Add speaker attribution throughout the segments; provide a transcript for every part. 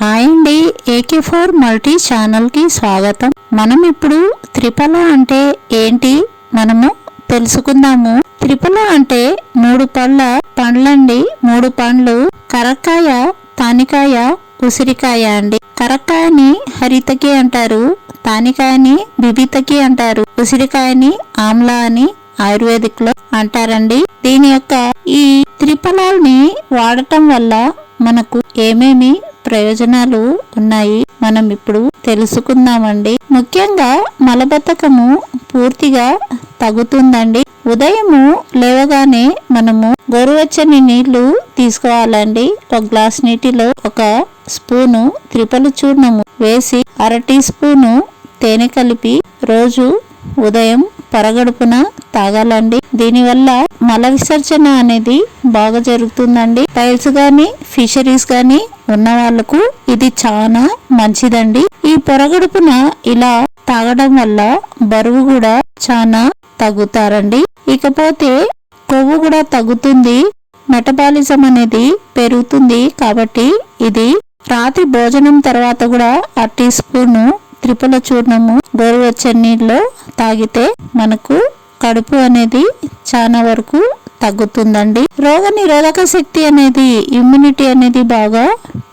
Speaker 1: Hi అండి AK four multi ఛానల్కి స్వాగతం. మనం ఇప్పుడు త్రిపల అంటే ఏంటి మనము తెలుసుకుందాము. త్రిపల అంటే మూడు పళ్ళ పండ్లండి. మూడు పండ్లు కరక్కాయ తానికాయ ఉసిరికాయ అండి. కరక్కాయని హరితకి అంటారు తానికాయని బిబితకి అంటారు ఉసిరికాయని ఆమ్లా అని ఆయుర్వేదిక్లో అంటారండి. దీని యొక్క ఈ త్రిఫలాల్ని వాడటం వల్ల మనకు ఏమేమి ప్రయోజనాలు ఉన్నాయి. మనం ఇప్పుడు తెలుసుకుందామండి. ముఖ్యంగా మలబద్ధకము పూర్తిగా తగ్గుతుందండి. ఉదయము లేవగానే మనము గోరువెచ్చని నీళ్ళు తీసుకోవాలండి. ఒక గ్లాస్ నీటిలో ఒక స్పూను త్రిపలు చూర్ణము వేసి అర టీ స్పూను తేనె కలిపి రోజు ఉదయం పరగడుపున తాగాలండి. దీనివల్ల మల విసర్జన అనేది బాగా జరుగుతుందండి. టైల్స్ గాని ఫిషరీస్ గాని ఉన్న వాళ్ళకు ఇది చాలా మంచిదండి. ఈ పొరగడుపున ఇలా తాగడం వల్ల బరువు కూడా చాలా తగ్గుతారండి. ఇకపోతే కొవ్వు కూడా తగ్గుతుంది. మెటబాలిజం అనేది పెరుగుతుంది కాబట్టి ఇది రాత్రి భోజనం తర్వాత కూడా ఆ టీ స్పూన్ త్రిపుల చూర్ణము గోరువెచ్చని నీళ్ళలో తాగితే మనకు కడుపు అనేది చాలా వరకు తగ్గుతుందండి. రోగ నిరోధక శక్తి అనేది ఇమ్యూనిటీ అనేది బాగా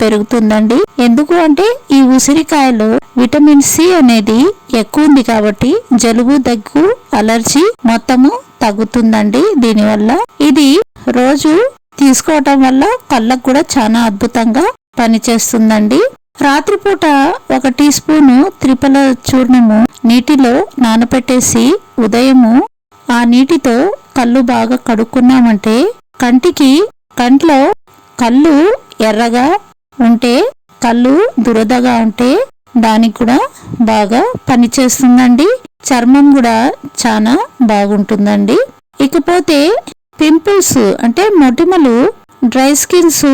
Speaker 1: పెరుగుతుందండి. ఎందుకు అంటే ఈ ఉసిరికాయలో విటమిన్ సి అనేది ఎక్కువ ఉంది కాబట్టి జలుబు దగ్గు అలర్జీ మొత్తము తగ్గుతుందండి దీనివల్ల. ఇది రోజు తీసుకోవటం వల్ల కళ్ళకు కూడా చాలా అద్భుతంగా పనిచేస్తుందండి. రాత్రిపూట ఒక టీ స్పూను త్రిపల చూర్ణము నీటిలో నానపెట్టేసి ఉదయము ఆ నీటితో కళ్ళు బాగా కడుక్కున్నామంటే కంటికి కంట్లో కళ్ళు ఎర్రగా ఉంటే కళ్ళు దురదగా ఉంటే దానికి కూడా బాగా పనిచేస్తుందండి చర్మం కూడా చాలా బాగుంటుందండి. ఇకపోతే పింపుల్స్ అంటే మొటిమలు డ్రై స్కిన్స్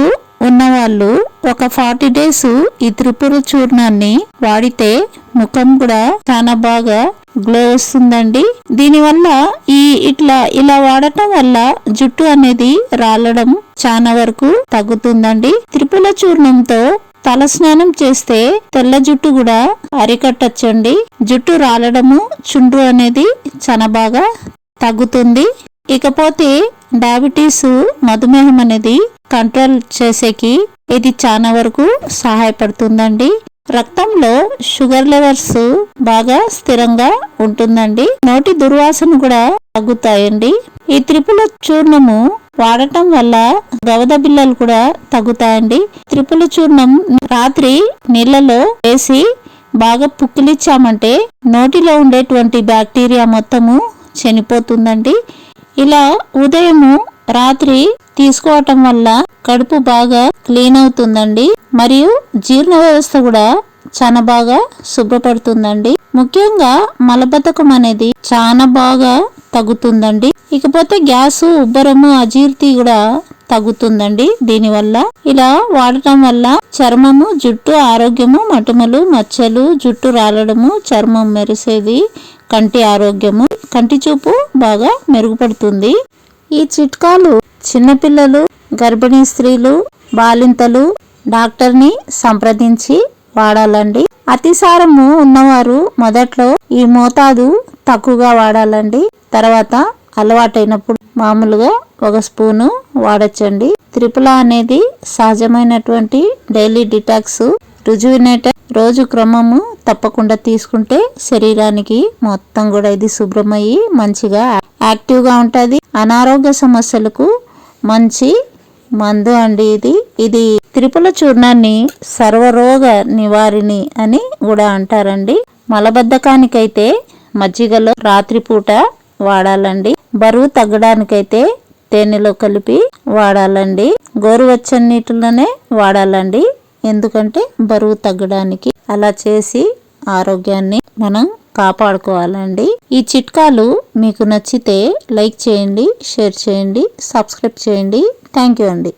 Speaker 1: ఉన్నవాళ్ళు ఒక ఫార్టీ డేస్ ఈ త్రిపుర చూర్ణాన్ని వాడితే ముఖం కూడా చాలా బాగా గ్లో వస్తుందండి. దీనివల్ల ఈ ఇట్లా ఇలా వాడటం వల్ల జుట్టు అనేది రాలడం చాలా వరకు తగ్గుతుందండి. త్రిపుల చూర్ణంతో తల స్నానం చేస్తే తెల్ల జుట్టు కూడా అరికట్టచ్చండి. జుట్టు రాలడము చుండ్రు అనేది చాలా బాగా తగ్గుతుంది. ఇకపోతే డయాబెటీస్ మధుమేహం అనేది కంట్రోల్ చేసేకి ఇది చాలా వరకు సహాయపడుతుందండి. రక్తంలో షుగర్ లెవెల్స్ బాగా స్థిరంగా ఉంటుందండి. నోటి దుర్వాసన కూడా తగ్గుతాయండి. ఈ త్రిపుల చూర్ణము వాడటం వల్ల గవద బిల్లలు కూడా తగ్గుతాయండి. త్రిపుల చూర్ణం రాత్రి నీళ్ళలో వేసి బాగా పుక్కిలిచ్చామంటే నోటిలో ఉండేటువంటి బ్యాక్టీరియా మొత్తము చనిపోతుందండి. ఇలా ఉదయము రాత్రి తీసుకోవటం వల్ల కడుపు బాగా క్లీన్ అవుతుందండి. మరియు జీర్ణ వ్యవస్థ కూడా చాలా బాగా శుభ్రపడుతుందండి. ముఖ్యంగా మలబద్ధకం అనేది చాలా బాగా తగ్గుతుందండి. ఇకపోతే గ్యాస్ ఉబ్బరము అజీర్తి కూడా తగ్గుతుందండి. దీనివల్ల ఇలా వాడటం వల్ల చర్మము జుట్టు ఆరోగ్యము మటుమలు మచ్చలు జుట్టు రాలడము చర్మం మెరిసేది కంటి ఆరోగ్యము కంటి చూపు బాగా మెరుగుపడుతుంది. ఈ చిట్కాలు చిన్నపిల్లలు గర్భిణీ స్త్రీలు బాలింతలు డాక్టర్ని సంప్రదించి వాడాలండి. అతిసారము ఉన్నవారు మొదట్లో ఈ మోతాదు తక్కువగా వాడాలండి. తర్వాత అలవాటైనప్పుడు మామూలుగా ఒక స్పూను వాడచ్చండి. త్రిపుల అనేది సహజమైనటువంటి డైలీ డిటాక్స్ రుజువినేట రోజు క్రమము తప్పకుండా తీసుకుంటే శరీరానికి మొత్తం కూడా ఇది శుభ్రమయ్యి మంచిగా యాక్టివ్గా ఉంటుంది. అనారోగ్య సమస్యలకు మంచి మందు అండి ఇది. ఇది త్రిపుల చూర్ణాన్ని సర్వరోగ నివారిణి అని కూడా అంటారండి. మలబద్ధకానికైతే మజ్జిగలో రాత్రిపూట వాడాలండి. బరువు తగ్గడానికైతే తేనెలో కలిపి వాడాలండి. గోరువెచ్చని నీటిలోనే వాడాలండి. ఎందుకంటే బరువు తగ్గడానికి అలా చేసి ఆరోగ్యాన్ని మనం కాపాడుకోవాలండి. ఈ చిట్కాలు మీకు నచ్చితే లైక్ చేయండి షేర్ చేయండి సబ్స్క్రైబ్ చేయండి. థ్యాంక్ యూ అండి.